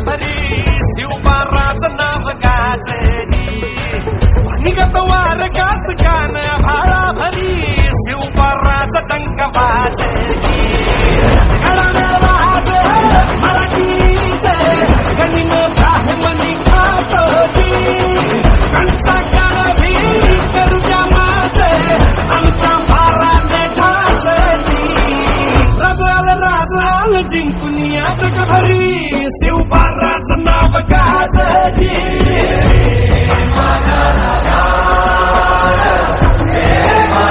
जगभरी शिवबाराच नाव गाजरी निगत वार गाच कान भाळा भरी शिवबाराच टंक वाजरी जिंकून या जगभरी शिवबाराचं नाव गाजली देवा